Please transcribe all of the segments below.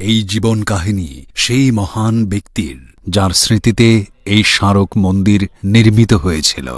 এই জীবন কাহিনী সেই মহান ব্যক্তির যার স্মৃতিতে এই স্মারক মন্দির নির্মিত হয়েছিল।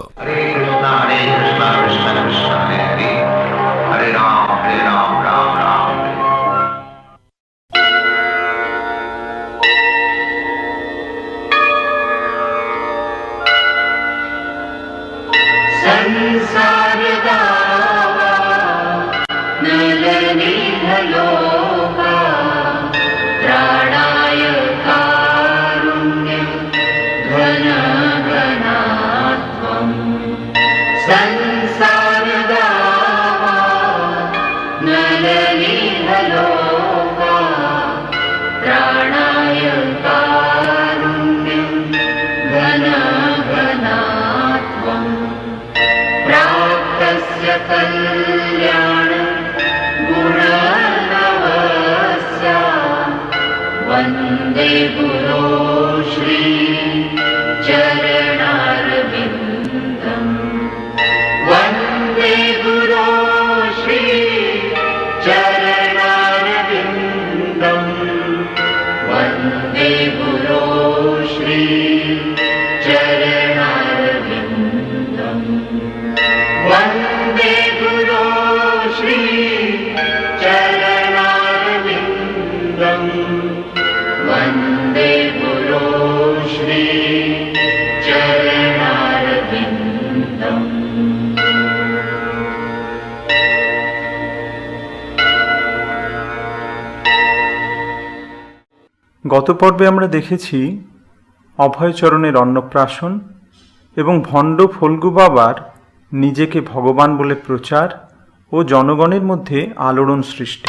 कल्याण गुणनवस्य। वन्दे गुरो श्री গত পর্বে আমরা দেখেছি অভয়চরণের অন্নপ্রাশন এবং ভণ্ড ফল্গু বাবার নিজেকে ভগবান বলে প্রচার ও জনগণের মধ্যে আলোড়ন সৃষ্টি।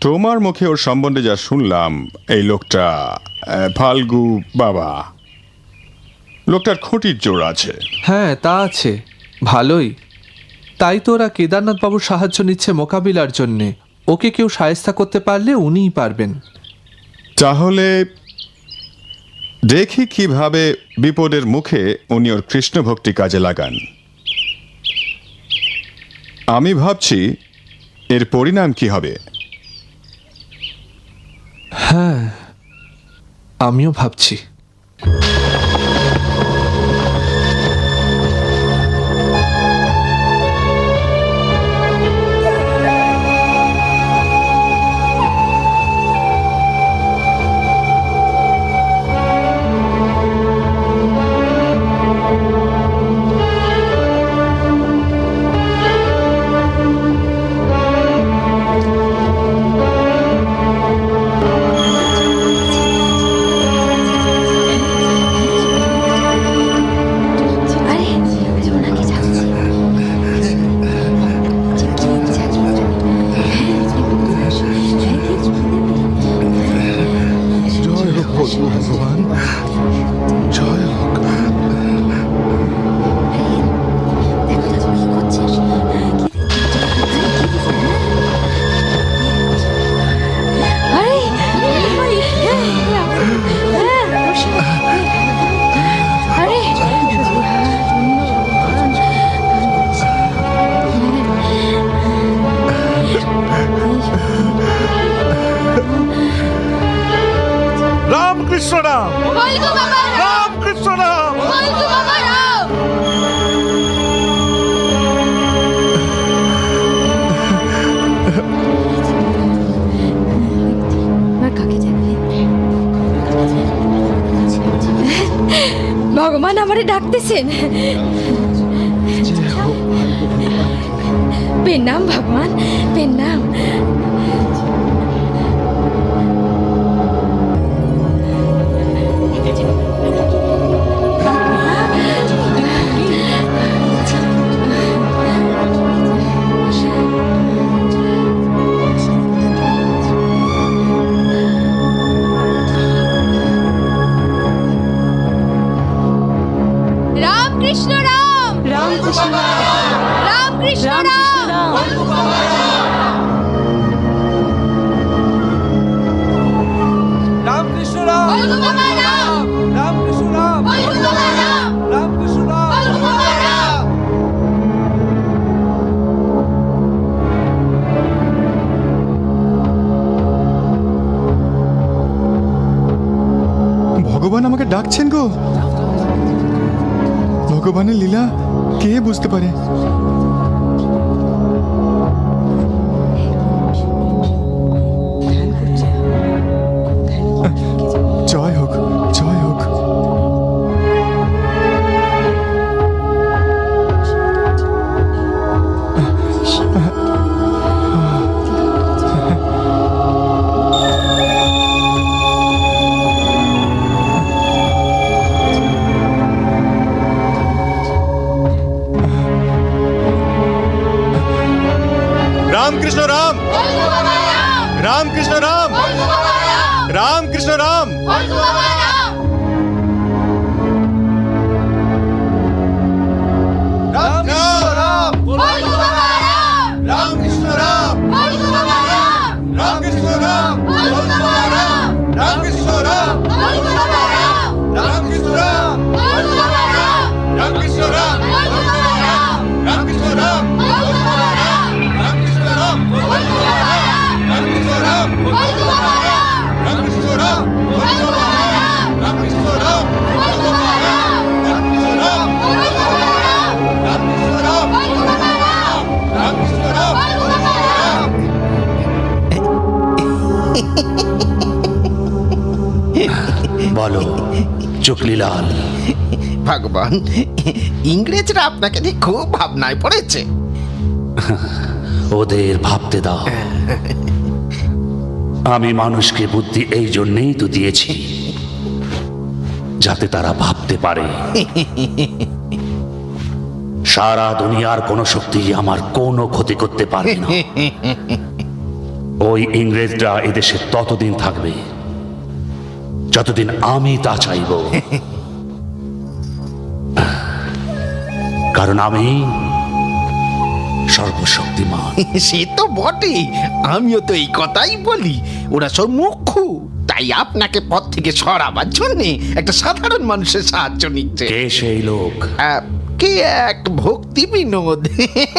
তোমার মুখে ওর সম্বন্ধে যা শুনলাম, এই লোকটা ফাল্গু বাবা। লোকটার খুঁটির জোর আছে। হ্যাঁ তা আছে। ভালোই। তাই তো ওরা কেদারনাথ বাবুর সাহায্য নিচ্ছে মোকাবিলার জন্যে। ওকে কেউ সায়স্তা করতে পারলে উনিই পারবেন। তাহলে দেখি কীভাবে বিপদের মুখে উনি ওর কৃষ্ণ ভক্তি কাজে লাগান। আমি ভাবছি এর পরিণাম কি হবে? হ্যাঁ আমিও ভাবছি। ঘরে ডাকতেছেন। আচ্ছা, পেন নাম ভগবান পেন নাম ডাকছেন গো। ভগবানের লীলা কে বুঝতে পারে? ইংরেজরা আপনাকে নিয়ে খুব ভাবনায় পড়েছে। ওদের ভাবতে দাও। আমি মানুষকে বুদ্ধি এই জন্যেই তো দিয়েছি, যাতে তারা ভাবতে পারে। সারা দুনিয়ার কোনো শক্তি আমার কোনো ক্ষতি করতে পারে না। ওই ইংরেজরা এদেশে ততদিন থাকবে, যতদিন আমি তা চাইব। কারণ আমি সর্বশক্তিমান। সে তো বটে আমিও তো এই কথাই বলি। ওরা সব মুখ্য তাই আপনাকে পথ থেকে সরাবার জন্যে একটা সাধারণ মানুষের সাহায্য নিচ্ছে। কে সেই লোক? কে এক ভক্তি বিনোদ?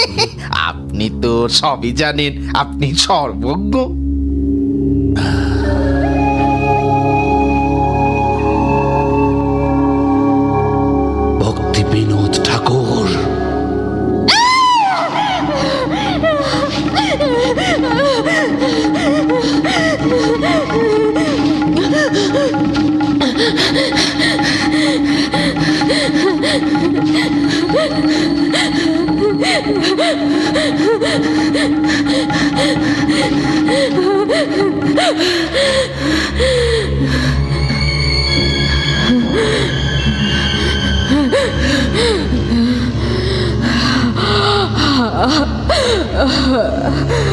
আপনি তো সবই জানেন। আপনি সর্বজ্ঞ। 呃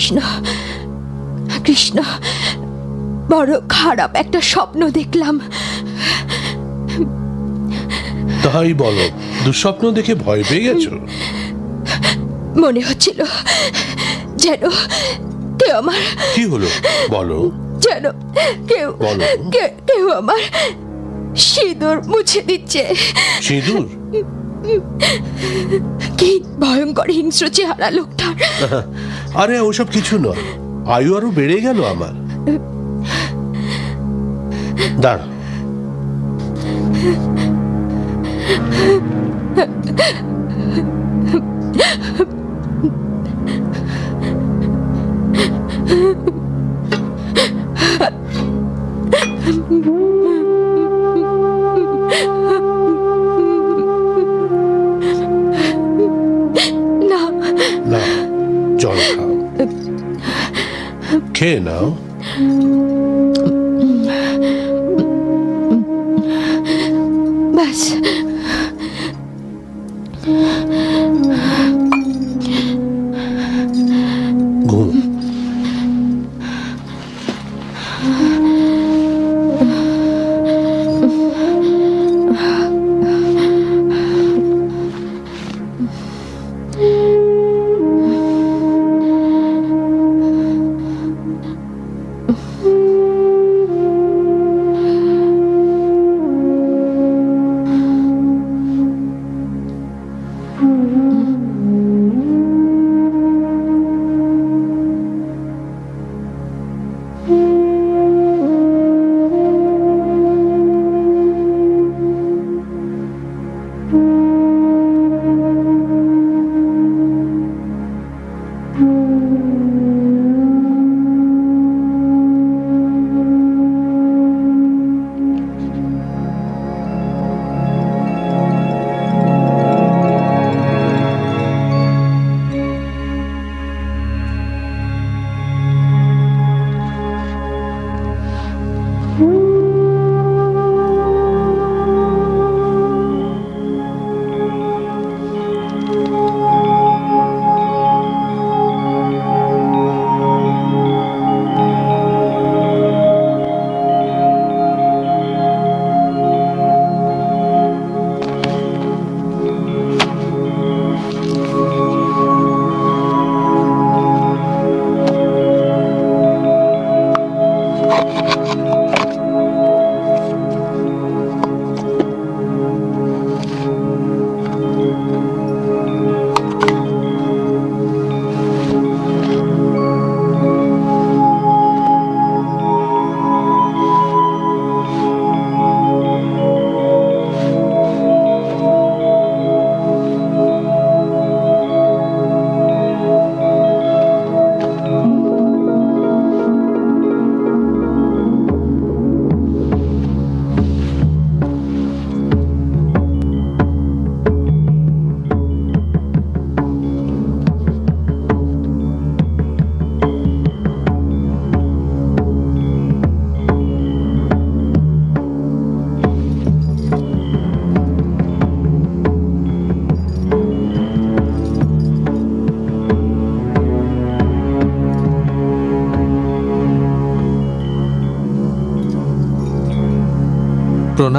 কৃষ্ণ কৃষ্ণ বড় খারাপ একটা স্বপ্ন দেখলাম। তাই বলো দুঃস্বপ্ন দেখে ভয় পেয়ে গেছো? মনে হচ্ছিল যেন কেউ আমার কি হলো? বলো। যেন কেউ কেউ আমার সিঁদুর মুছে দিচ্ছে। সিঁদুর? কি ভয়ঙ্কর হিংস্র চেহারা লোকটার। আরে ওসব কিছু নয়। আয়ু আরও বেড়ে গেল আমার। দাঁড়। না। না okay now. Bas.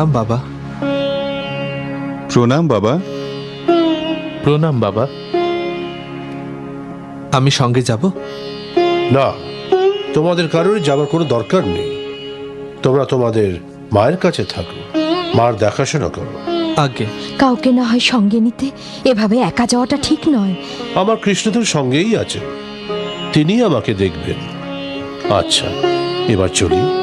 প্রণাম বাবা। প্রণাম বাবা। প্রণাম বাবা। আমি সঙ্গে যাব? না। তোমাদের কারোরই যাবার কোনো দরকার নেই। তোমরা তোমাদের মায়ের কাছে থাকো মার দেখাশোনা করো। আগে কাউকে না হয় সঙ্গে নিতে এভাবে একা যাওয়াটা ঠিক নয়। আমার কৃষ্ণদেব সঙ্গেই আছে। তিনি আমাকে দেখবেন। আচ্ছা এবার চলি।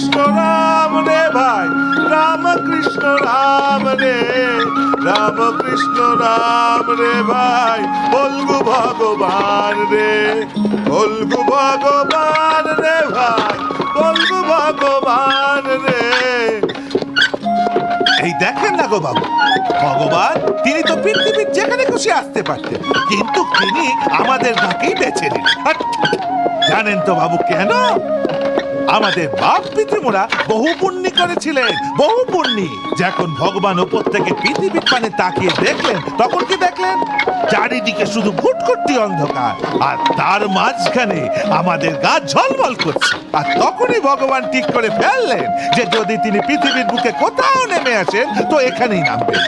কৃষ্ণ রাম রে ভাই, রাম কৃষ্ণ রাম রে রাম কৃষ্ণ রাম রে ভাই বলগু ভগবান রে বলগু ভগবান রে ভাই বলগু ভগবান রে। এই দেখেন না গো বাবু, ভগবান, তিনি তো পৃথিবীর যেখানে খুশি আসতে পারতেন, কিন্তু তিনি আমাদের গাকেই বেছে নিলেন। আর জানেন তো বাবু কেন? আমাদের বাপ পিতৃমোরা বহু পুণ্যি করেছিলেন বহু পুণ্যি যখন ভগবান উপর থেকে পৃথিবীর পানে তাকিয়ে দেখলেন, তখন কি দেখলেন? চারিদিকে শুধু ঘুটঘুটি অন্ধকার, আর তার মাঝখানে আমাদের গা ঝলমল করছে। আর তখনই ভগবান ঠিক করে ফেললেন যে যদি তিনি পৃথিবীর বুকে কোথাও নেমে আসেন, তো এখানেই নামবেন।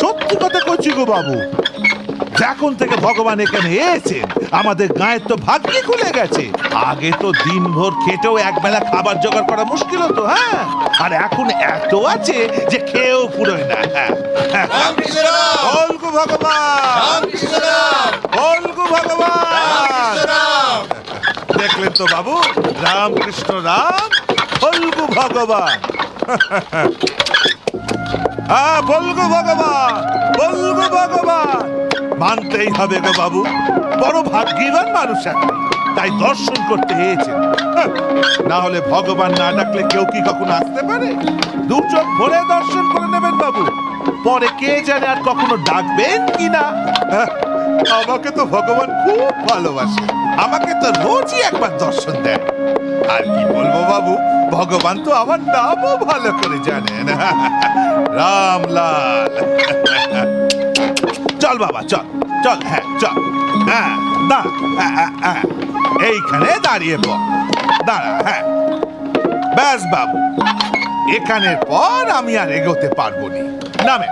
সত্যি কথা করছি গো বাবু যখন থেকে ভগবান এখানে এসেছেন। আমাদের গায়ের তো ভাগ্যে খুলে গেছে। আগে তো দিনভর খেটেও একবেলা খাবার জোগাড় করা মুশকিল হতো হ্যাঁ? আর এখন এত আছে যে খেয়েও পুরোয় না হ্যাঁ? বলগু ভগবান! বলগু ভগবান! দেখলেন তো বাবু? রামকৃষ্ণ রাম ভগবান! হ্যাঁ বলগো ভগবান! মানতেই হবে গো বাবু। বড় ভাগ্যবান মানুষ আপনি তাই দর্শন করতে এসেছেন হ্যাঁ, না হলে ভগবান না ডাকলে কেউ কি কখনো আসতে পারে? দু চোখ ভরে দর্শন করে নেবেন বাবু। পরে কে জানে আর কখনো ডাকবেন কি না হ্যাঁ, আমাকে তো ভগবান খুব ভালোবাসে। আমাকে তো রোজই একবার দর্শন দেন। আর কি বলব বাবু ভগবান তো আমার নামও ভালো করে জানেন। রামলাল। চল বাবা চল চল হ্যাঁ চল। হ্যাঁ দাঁড়া হ্যাঁ, হ্যাঁ, হ্যাঁ। এইখানে দাঁড়িয়ে পড়। দাঁড়া হ্যাঁ। ব্যাস বাবু এখানের পর আমি আর এগোতে পারব নি। নামে।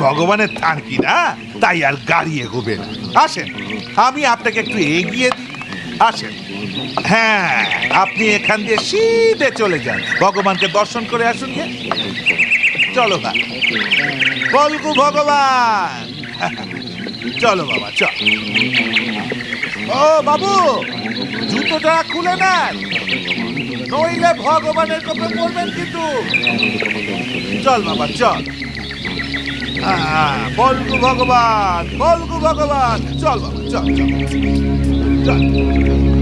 ভগবানের থানকি না তাই আর গাড়ি এগোবেন আসেন আমি আপনাকে একটু এগিয়ে দিই। আসেন। হ্যাঁ আপনি এখান দিয়ে সিধে চলে যান। ভগবানকে দর্শন করে আসুন চলো ভাই বলগু ভগবান। চলো বাবা, চল। ও বাবু, জুতোটা খুলে নেন। নইলে ভগবানের কথা বলবেন কিন্তু। চল বাবা, চল। বলগু ভগবান বলগু ভগবান। চল বাবা, চল চল। চল।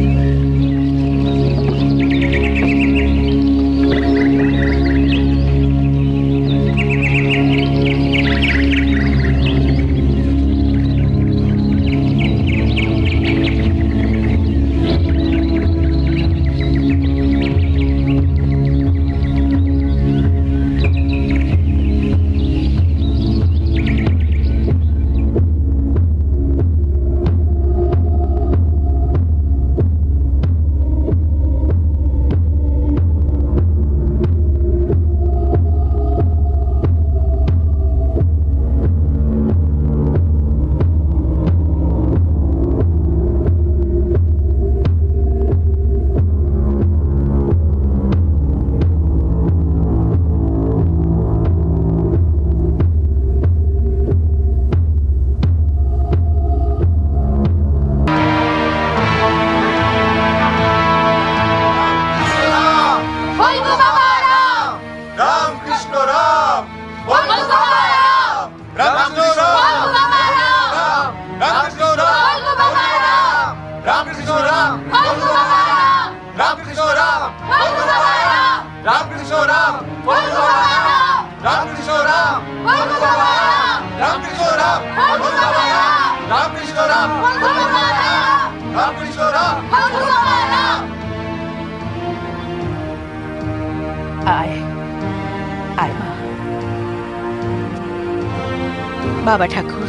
বাবা ঠাকুর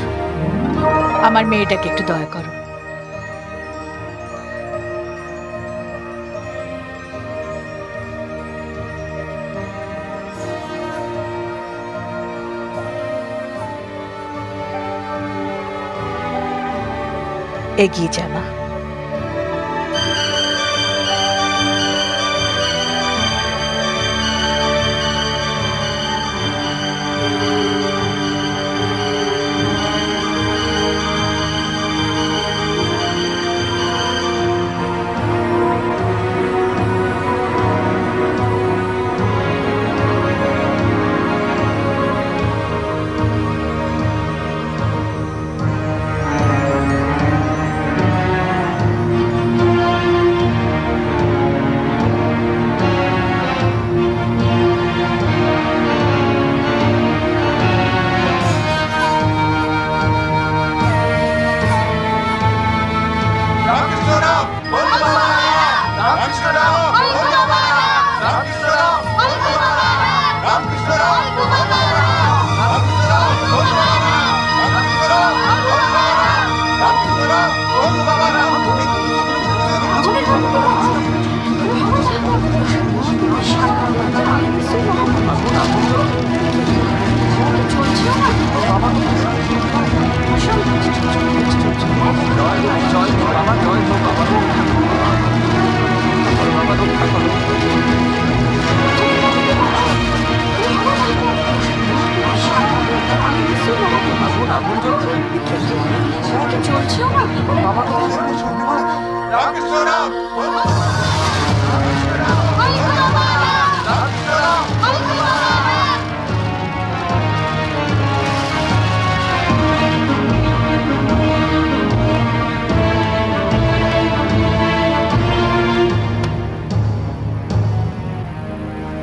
আমার মেয়েটাকে একটু দয়া করো। এগিয়ে যা মা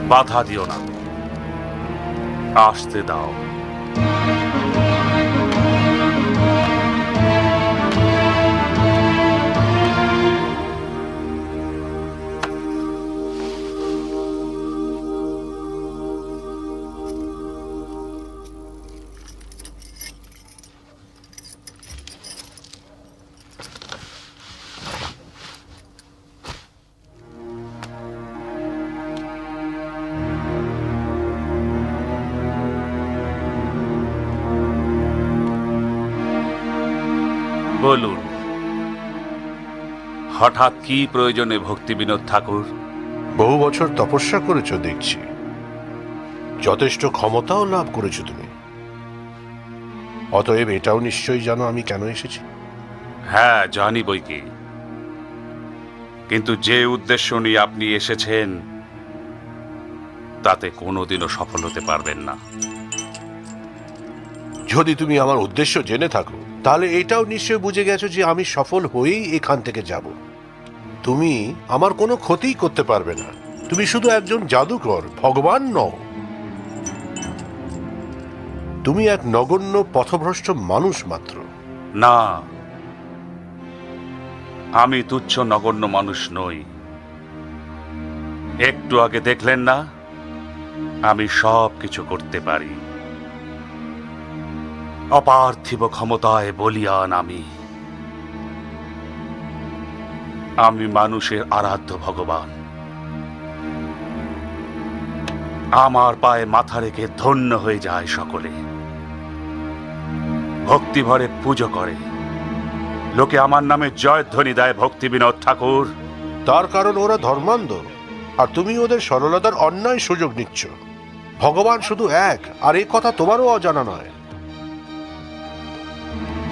বাধা দিও না। আসতে দাও। হঠাৎ কি প্রয়োজনে ভক্তি বিনোদ ঠাকুর? বহু বছর তপস্যা করেছ দেখছি। যথেষ্ট ক্ষমতাও লাভ করেছ তুমি। অতএব এটাও নিশ্চয়ই জানো আমি কেন এসেছি? হ্যাঁ জানি বই কি। কিন্তু যে উদ্দেশ্য নিয়ে আপনি এসেছেন তাতে কোনোদিনও সফল হতে পারবেন না। যদি তুমি আমার উদ্দেশ্য জেনে থাকো তাহলে এটাও নিশ্চয় বুঝে গেছো যে আমি সফল হয়েই এখান থেকে যাব। তুমি আমার কোনো ক্ষতিই করতে পারবে না। তুমি শুধু একজন জাদুকর, ভগবান নও। তুমি এক নগণ্য, পথভ্রষ্ট মানুষ মাত্র। না, আমি তুচ্ছ নগণ্য মানুষ নই। একটু আগে দেখলেন না, আমি সব কিছু করতে পারি। অপার্থিব ক্ষমতায় বলিয়ান আমি। আমি মানুষের আরাধ্য ভগবান। আমার পায়ে মাথা রেখে ধন্য হয়ে যায় সকলে। ভক্তি ভরে পুজো করে। লোকে আমার নামে জয়ধ্বনি দেয় ভক্তি বিনোদ ঠাকুর। তার কারণ ওরা ধর্মান্ধ, আর তুমি ওদের সরলতার অন্যায় সুযোগ নিচ্ছ। ভগবান শুধু এক, আর এই কথা তোমারও অজানা নয়।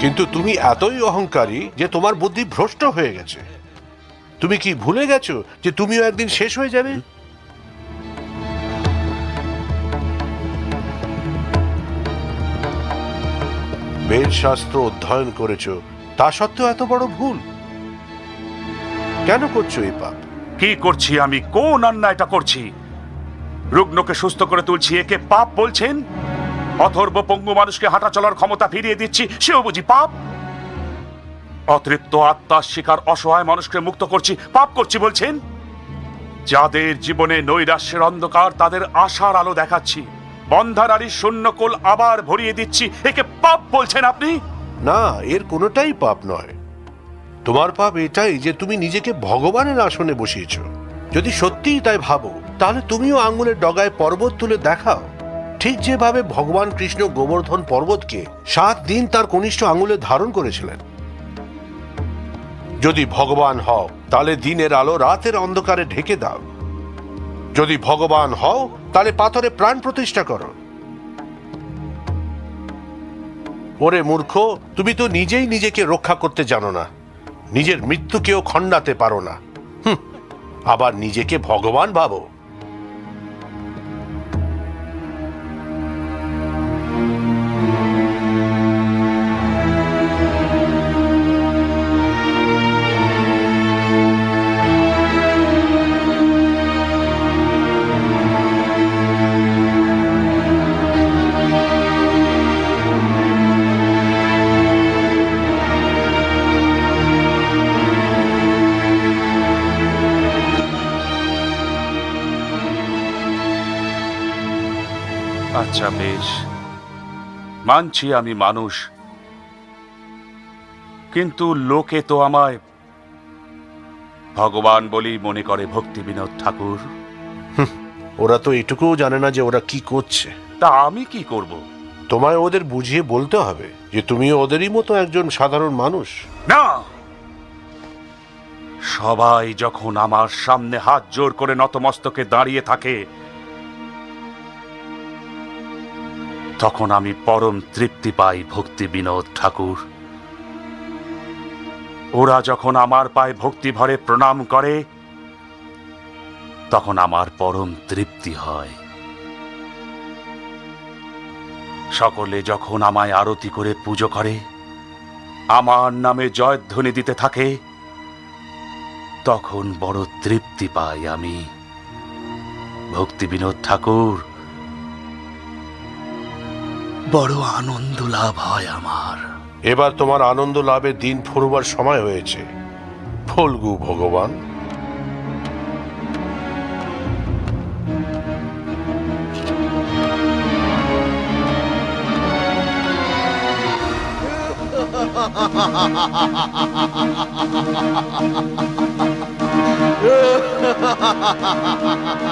কিন্তু তুমি এতই অহংকারী যে তোমার বুদ্ধি ভ্রষ্ট হয়ে গেছে। তুমি কি ভুলে গেছো যে তুমিও একদিন শেষ হয়ে যাবে? বেদ শাস্ত্র অধ্যয়ন করেছ, তা সত্ত্বেও এত বড় ভুল। কেন করছ এই পাপ? কি করছি আমি? কোন অন্যায়টা করছি? রুগ্নকে সুস্থ করে তুলছি, একে পাপ বলছেন? অথর্ব পঙ্গু মানুষকে হাঁটা চলার ক্ষমতা ফিরিয়ে দিচ্ছি, সেও বুঝি পাপ? অতৃপ্ত আত্মার শিকার অসহায় মানুষকে মুক্ত করছি, পাপ করছি বলছেন। যাদের জীবনে নৈরাশ্যের অন্ধকার, তাদের আশার আলো দেখাচ্ছি। বন্ধা নারীর শূন্যকোল আবার ভরিয়ে দিচ্ছি। একে পাপ বলছেন আপনি? না, এর কোনোটাই পাপ নয়। তোমার পাপ এটাই যে তুমি নিজেকে ভগবানের আসনে বসিয়েছ। যদি সত্যিই তাই ভাবো, তাহলে তুমিও আঙ্গুলের ডগায় পর্বত তুলে দেখাও। ঠিক যেভাবে ভগবান কৃষ্ণ গোবর্ধন পর্বতকে সাত দিন তার কনিষ্ঠ আঙ্গুলে ধারণ করেছিলেন যদি ভগবান হও, তাহলে দিনের আলো রাতের অন্ধকারে ঢেকে দাও। যদি ভগবান হও, তাহলে পাথরে প্রাণ প্রতিষ্ঠা করো। ওরে মূর্খ, তুমি তো নিজেই নিজেকে রক্ষা করতে জানো না। নিজের মৃত্যুকেও খণ্ডাতে পারো না। আবার নিজেকে ভগবান ভাবো। আচ্ছা বেশ। মানছি আমি মানুষ। কিন্তু লোকে তো আমায় ভগবান বলেই মনে করে ভক্তি বিনোদ ঠাকুর ওরা তো এটুকুও জানে না যে ওরা কি করছে। তা আমি কি করব? তোমায় ওদের বুঝিয়ে বলতে হবে যে তুমি ওদেরই মতো একজন সাধারণ মানুষ। না! সবাই যখন আমার সামনে হাত জোর করে নতমস্তকে দাঁড়িয়ে থাকে তখন আমি পরম তৃপ্তি পাই ভক্তি বিনোদ ঠাকুর। ওরা যখন আমার পায়ে ভক্তি ভরে প্রণাম করে, তখন আমার পরম তৃপ্তি হয়। সকলে যখন আমায় আরতি করে পুজো করে, আমার নামে জয়ধ্বনি দিতে থাকে, তখন বড় তৃপ্তি পাই আমি। ভক্তি বিনোদ ঠাকুর বড় আনন্দ লাভ হয় আমার। এবার তোমার আনন্দ লাভের দিন ফুরবার সময় হয়েছে। ফলগু ভগবান।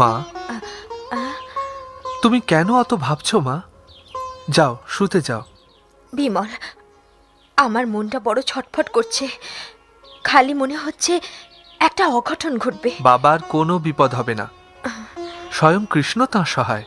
মা তুমি কেন অত ভাবছ মা? যাও শুতে যাও। বিমল আমার মনটা বড় ছটফট করছে। খালি মনে হচ্ছে একটা অঘটন ঘটবে। বাবার কোনো বিপদ হবে না। স্বয়ং কৃষ্ণ তাঁর সহায়।